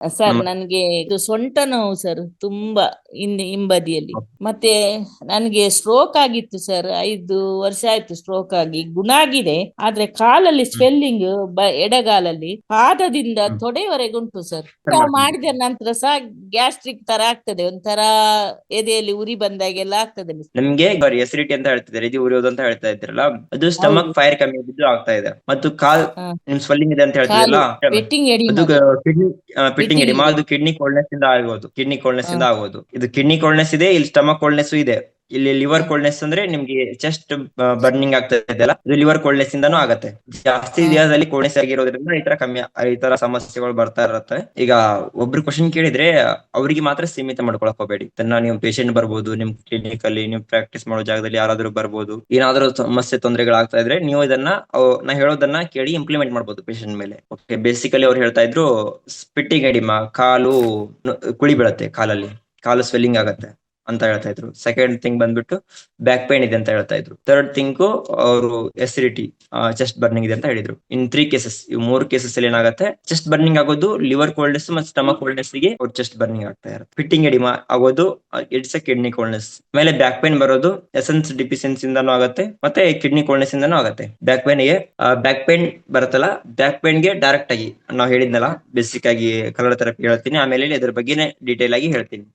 Sir ನನ್ಗೆ ಇದು ಸೊಂಟ ನೋವು ಸರ್ ತುಂಬಾ ಹಿಂದೆ ಹಿಂಬದಿಯಲ್ಲಿ. ಮತ್ತೆ ನನ್ಗೆ ಸ್ಟ್ರೋಕ್ ಆಗಿತ್ತು ಸರ್ ಐದು ವರ್ಷ ಆಯ್ತು ಸ್ಟ್ರೋಕ್ ಆಗಿ. ಗುಣ ಆಗಿದೆ ಆದ್ರೆ ಕಾಲಲ್ಲಿ ಸ್ವೆಲ್ಲಿಂಗ್ ಎಡಗಾಲಲ್ಲಿ ಪಾದದಿಂದ. ತೊಡೆವರೆಗೆ ಉಂಟು ಸರ್. ಮಾಡಿದ ನಂತರ ಸಹ ಗ್ಯಾಸ್ಟ್ರಿಕ್ ತರ ಆಗ್ತದೆ. ಒಂಥರ ಎದೆಯಲ್ಲಿ ಉರಿ ಬಂದಾಗೆಲ್ಲ ಆಗ್ತದೆ ನಿಮ್ಗೆ ಎಸಿಡಿಟಿ ಅಂತ ಹೇಳ್ತಿದ್ದಾರೆ. ಇದು ಉರಿಯೋದು ಅಂತ ಹೇಳ್ತಾ ಇದ್ರಲ್ಲ ಅದು ಸ್ಟಮಕ್ ಫೈರ್ ಕಮ್ಮಿ ಆಗಿದ್ದು ಆಗ್ತಾ ಇದೆ. ಮತ್ತು ಕಾಲ್ ನಿಮ್ ಸ್ವೆಲ್ಲಿಂಗ್ ಇದೆ ಅಂತ ಹೇಳ್ತಿದ್ರಲ್ಲ? ವೆಟ್ಟಿಂಗ್ ಎಡಿ ಅದು ಕಿಡ್ನಿ ಕೋಲ್ಡ್ನೆಸ್ ಇಂದ ಆಗೋದು. ಕಿಡ್ನಿ ಕೋಲ್ಡ್ನೆಸ್ ಇಂದ. ಆಗೋದು. ಇದು ಕಿಡ್ನಿ ಕೋಲ್ಡ್ನೆಸ್ ಇದೆ ಇಲ್ಲಿ ಸ್ಟಮಕ್ ಕೋಲ್ಡ್ನೆಸ್ ಇದೆ. ಇಲ್ಲಿ ಲಿವರ್ ಕೋಲ್ಡ್ನೆಸ್ ಅಂದ್ರೆ ನಿಮ್ಗೆ ಚೆಸ್ಟ್ ಬರ್ನಿಂಗ್ ಆಗ್ತಾ ಇದೆಯಲ್ಲ ಇದು ಲಿವರ್ ಕೋಲ್ಡ್ನೆಸ್ ಇಂದಾನು ಆಗತ್ತೆ. ಜಾಸ್ತಿ. ದೇಹದಲ್ಲಿ ಕೋಲ್ಡ್ನೆಸ್ ಆಗಿರೋದ್ರಿಂದ ಈ ತರ ಕಮ್ಮಿ ಈ ತರ ಸಮಸ್ಯೆಗಳು ಬರ್ತಾ ಇರತ್ತೆ. ಈಗ ಒಬ್ರು ಕ್ವಶನ್ ಕೇಳಿದ್ರೆ ಅವರಿಗೆ ಮಾತ್ರ ಸೀಮಿತ ಮಾಡ್ಕೊಳಕ್ ಹೋಗ್ಬೇಡಿ. ತನ್ನ ನೀವು ಪೇಷಂಟ್ ಬರ್ಬೋದು ನಿಮ್ ಕ್ಲಿನಿಕ್ ಅಲ್ಲಿ ನೀವು ಪ್ರಾಕ್ಟೀಸ್ ಮಾಡೋ ಜಾಗದಲ್ಲಿ ಯಾರಾದ್ರೂ ಬರ್ಬೋದು ಏನಾದ್ರೂ ಸಮಸ್ಯೆ ತೊಂದರೆಗಳಾಗ್ತಾ ಇದ್ರೆ ನೀವು ಇದನ್ನ ನಾ ಹೇಳೋದನ್ನ ಕೇಳಿ ಇಂಪ್ಲಿಮೆಂಟ್ ಮಾಡ್ಬೋದು ಪೇಷಂಟ್ ಮೇಲೆ. ಓಕೆ ಬೇಸಿಕಲಿ ಅವ್ರು ಹೇಳ್ತಾ ಇದ್ರು ಸ್ಪಿಟ್ಟಿಂಗ್ ಎಡಿಮಾ ಕಾಲು ಕುಳಿ ಬೀಳತ್ತೆ ಕಾಲಲ್ಲಿ ಕಾಲು ಸ್ವೆಲ್ಲಿಂಗ್ ಆಗತ್ತೆ. ಅಂತ ಹೇಳ್ತಾ ಇದ್ರು. ಸೆಕೆಂಡ್ ಥಿಂಗ್ ಬಂದ್ಬಿಟ್ಟು ಬ್ಯಾಕ್ ಪೇನ್ ಇದೆ ಅಂತ ಹೇಳ್ತಾ ಇದ್ರು. ಥರ್ಡ್ ಥಿಂಗ್ ಅವರು ಎಸಿಡಿಟಿ ಚೆಸ್ಟ್ ಬರ್ನಿಂಗ್ ಇದೆ ಅಂತ ಹೇಳಿದ್ರು. ಇನ್ ತ್ರೀ ಕೇಸಸ್ ಇವ್ ಮೂರು ಕೇಸಸ್ ಅಲ್ಲಿ ಏನಾಗುತ್ತೆ ಚೆಸ್ಟ್ ಬರ್ನಿಂಗ್ ಆಗೋದು ಲಿವರ್ ಕೋಲ್ಡ್ನೆಸ್ ಮತ್ತೆ ಸ್ಟಮಕ್ ಕೋಲ್ಡ್ನೆಸ್ಗೆ ಅವ್ರ ಚೆಸ್ಟ್ ಬರ್ನಿಂಗ್ ಆಗ್ತಾ ಇರುತ್ತೆ. ಫಿಟ್ಟಿಂಗ್ ಎಡಿಮಾ ಆಗೋದು ಇಟ್ಸ್ ಎ ಕಿಡ್ನಿ ಕೋಲ್ಡ್ನೆಸ್ ಮೇಲೆ ಬ್ಯಾಕ್ ಪೇನ್ ಬರೋದು ಎಸೆನ್ಸ್ ಡಿಫಿಷಿಯನ್ಸಿ ಇಂದಾನು ಆಗುತ್ತೆ, ಮತ್ತೆ ಕಿಡ್ನಿ ಕೋಲ್ಡ್ನೆಸ್ ಇಂದಾನು ಆಗುತ್ತೆ. ಬ್ಯಾಕ್ ಪೇನ್ಗೆ ಬ್ಯಾಕ್ ಪೇನ್ ಬರುತ್ತಲ್ಲ ಬ್ಯಾಕ್ ಪೇನ್ಗೆ ಡೈರೆಕ್ಟ್ ಆಗಿ, ನಾವು ಹೇಳಿದ್ನಲ್ಲ ಬೇಸಿಕ್ ಆಗಿ ಕಲರ್ ಥೆರಪಿ ಹೇಳ್ತೀನಿ, ಆಮೇಲೆ ಇದ್ರ ಬಗ್ಗೆನೇ ಡೀಟೇಲ್ ಆಗಿ ಹೇಳ್ತೀನಿ.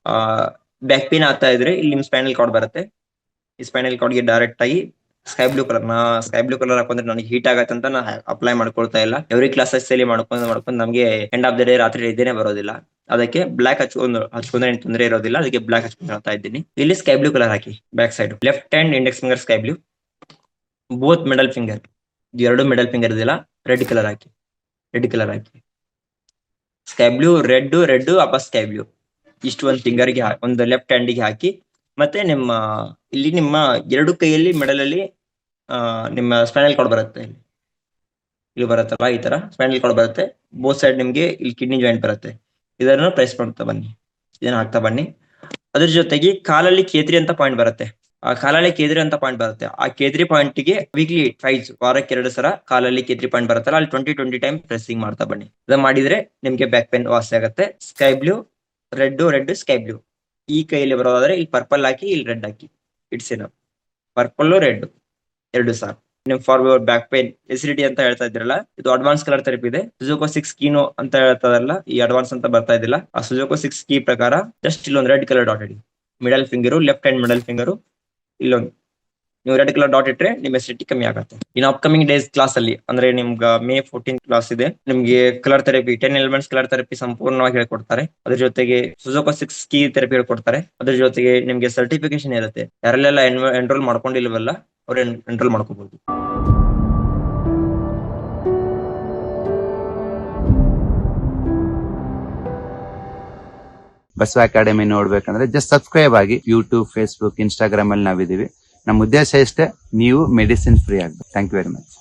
ಬ್ಯಾಕ್ ಪೇನ್ ಆಗ್ತಾ ಇದ್ರೆ ಇಲ್ಲಿ ನಿಮ್ ಸ್ಪೈನಲ್ ಕಾರ್ಡ್ ಬರುತ್ತೆ. ಈ ಸ್ಪೈನಲ್ ಕಾರ್ಡ್ಗೆ ಡೈರೆಕ್ಟ್ ಆಗಿ ಸ್ಕೈ ಬ್ಲೂ ಕಲರ್ ನಾ ಸ್ಕೈ ಬ್ಲೂ ಕಲರ್ ಹಾಕೊಂಡ್ರೆ ನನಗೆ ಹೀಟ್ ಆಗತ್ತೆ ಅಂತ ನಾ ಅಪ್ಲೈ ಮಾಡ್ಕೊಳ್ತಾ ಇಲ್ಲ. ಎವ್ರಿ ಕ್ಲಾಸಸ್ ಅಲ್ಲಿ ಮಾಡ್ಕೊಂಡು ಮಾಡ್ಕೊಂಡು ನಮಗೆ ಎಂಡ್ ಆಫ್ ದ ಡೇ ರಾತ್ರಿ ಇದೇನೆ ಬರೋದಿಲ್ಲ. ಅದಕ್ಕೆ ಬ್ಲಾಕ್ ಹಚ್ಕೊಂಡು ಹಚ್ಕೊಂಡ್ರೆ ಏನ್ ತೊಂದರೆ ಇರೋದಿಲ್ಲ. ಅದಕ್ಕೆ ಬ್ಲಾಕ್ ಹಚ್ಕೊಂಡು ಹೇಳ್ತಾ ಇದ್ದೀನಿ. ಇಲ್ಲಿ ಸ್ಕೈ ಬ್ಲೂ ಕಲರ್ ಹಾಕಿ back side left hand index finger sky blue both middle finger ಎರಡು ಮಿಡಲ್ ಫಿಂಗರ್ ಇದೆಯಲ್ಲ ರೆಡ್ ಕಲರ್ ಹಾಕಿ ರೆಡ್ ಕಲರ್ ಹಾಕಿ. ಸ್ಕೈ ಬ್ಲೂ ರೆಡ್ ರೆಡ್ ವಾಪಸ್ ಸ್ಕೈ ಬ್ಲೂ ಇಷ್ಟು ಒಂದು ಫಿಂಗರ್ಗೆ ಒಂದು ಲೆಫ್ಟ್ ಹ್ಯಾಂಡಿಗೆ ಹಾಕಿ, ಮತ್ತೆ ನಿಮ್ಮ, ಇಲ್ಲಿ ನಿಮ್ಮ ಎರಡು ಕೈಯಲ್ಲಿ ಮೆಡಲಲ್ಲಿ ನಿಮ್ಮ ಸ್ಪೈನಲ್ ಕಾರ್ಡ್ ಬರುತ್ತೆ ಇಲ್ಲಿ. ಇಲ್ಲಿ ಬರುತ್ತಲ್ಲ ಈ ತರ? ಸ್ಪೈನಲ್ ಕಾರ್ಡ್ ಬರುತ್ತೆ. ಬೋತ್ ಸೈಡ್ ನಿಮ್ಗೆ ಇಲ್ಲಿ ಕಿಡ್ನಿ ಜಾಯಿಂಟ್ ಬರುತ್ತೆ. ಇದನ್ನು ಪ್ರೆಸ್ ಮಾಡ್ತಾ ಬನ್ನಿ. ಇದನ್ನು ಹಾಕ್ತಾ ಬನ್ನಿ. ಅದ್ರ ಜೊತೆಗೆ ಕಾಲಲ್ಲಿ ಕೇದ್ರಿ ಅಂತ ಪಾಯಿಂಟ್ ಬರುತ್ತೆ. ಆ ಕಾಲಲ್ಲಿ ಕೇದ್ರಿ ಅಂತ ಪಾಯಿಂಟ್ ಬರುತ್ತೆ. ಆ ಕೇದ್ರಿ ಪಾಯಿಂಟ್ಗೆ ವೀಕ್ಲಿ ಟ್ವೈಸ್ ವಾರಕ್ಕೆ ಎರಡು ಸಲ ಕಾಲಲ್ಲಿ ಕೇದ್ರಿ ಪಾಯಿಂಟ್ ಬರುತ್ತಲ್ಲ, ಅಲ್ಲಿ ಟ್ವೆಂಟಿ ಟ್ವೆಂಟಿ ಟೈಮ್ ಪ್ರೆಸ್ಸಿಂಗ್ ಮಾಡ್ತಾ ಬನ್ನಿ. ಅದನ್ನ ಮಾಡಿದ್ರೆ ನಿಮ್ಗೆ ಬ್ಯಾಕ್ ಪೇನ್ ವಾಸಿ ಆಗುತ್ತೆ. Sky blue red red sky blue. ಈ ಕೈಯಲ್ಲಿ ಬರೋದಾದ್ರೆ ಇಲ್ಲಿ ಪರ್ಪಲ್ ಹಾಕಿ, ಇಲ್ಲಿ ರೆಡ್ ಹಾಕಿ. ಇಟ್ಸ್ ಇನ್ ಪರ್ಪಲ್ ರೆಡ್ ಎರಡು ಸಾರ್ ನಿಮ್ ಫಾರ್ ಬ್ಯಾಕ್ ಪೇನ್ ಎಸಿಡಿಟಿ ಅಂತ ಹೇಳ್ತಾ ಇದ್ರಲ್ಲ ಇದು ಅಡ್ವಾನ್ಸ್ ಕಲರ್ ಥೆರಪಿ ಇದೆ. ಸುಜೋಕೋ ಸಿಕ್ಸ್ ಕೀನೋ ಅಂತ ಹೇಳ್ತಾರಲ್ಲ ಈ ಅಡ್ವಾನ್ಸ್ ಅಂತ ಬರ್ತಾ ಇದಿಲ್ಲ ಆ ಸುಜೋಕೋ ಸಿಕ್ಸ್ ಕೀ ಪ್ರಕಾರ ಜಸ್ಟ್ ಇಲ್ಲೊಂದು ರೆಡ್ ಕಲರ್ ಡಾಟ್ ಇಡಿ middle finger left hand middle finger ಇಲ್ಲೊಂದು. ನೀವು ರೆಡ್ ಕಲರ್ ಡಾಟ್ ಇಟ್ರೆ ನಿಮ್ಮ ಎಸಿಡಿಟಿ ಕಮ್ಮಿ ಆಗುತ್ತೆ. ಇನ್ನು ಅಪ್ಕಮಿಂಗ್ ಡೇಸ್ ಕ್ಲಾಸ್ ಅಲ್ಲಿ, ಅಂದ್ರೆ ನಿಮ್ಗೆ ಮೇ ಫೋರ್ಟೀನ್ ಕ್ಲಾಸ್ ಇದೆ, ನಿಮ್ಗೆ colour therapy ten elements colour therapy ಸಂಪೂರ್ಣವಾಗಿ ಹೇಳ್ಕೊಡ್ತಾರೆ. ಅದ್ರ ಜೊತೆಗೆ ಸುಜೋಕೋ ಸಿಕ್ಸ್ ಕೀ ಥೆರಪಿ ಹೇಳ್ಕೊಡ್ತಾರೆ. ಅದ್ರ ಜೊತೆಗೆ ನಿಮ್ಗೆ ಸರ್ಟಿಫಿಕೇಶನ್ ಇರುತ್ತೆ. ಯಾರಲ್ಲೆಲ್ಲ ಎನ್ರೋಲ್ ಮಾಡ್ಕೊಂಡಿಲ್ವಲ್ಲ, ಅವ್ರು ಎನ್ರೋಲ್ ಮಾಡ್ಕೋಬಹುದು ಬಸವ ಅಕಾಡೆಮಿ ನೋಡ್ಬೇಕಂದ್ರೆ ಜಸ್ಟ್ ಸಬ್ಸ್ಕ್ರೈಬ್ ಆಗಿ ಯೂಟ್ಯೂಬ್ ಫೇಸ್ಬುಕ್ ಇನ್ಸ್ಟಾಗ್ರಾಮ್ ಅಲ್ಲಿ ನಾವಿದೀವಿ ನಮ್ಮ ಉದ್ದೇಶ ಇಷ್ಟೇ ನೀವು ಮೆಡಿಸಿನ್ ಫ್ರೀ ಆಗ್ಬೇಕು. Thank you very much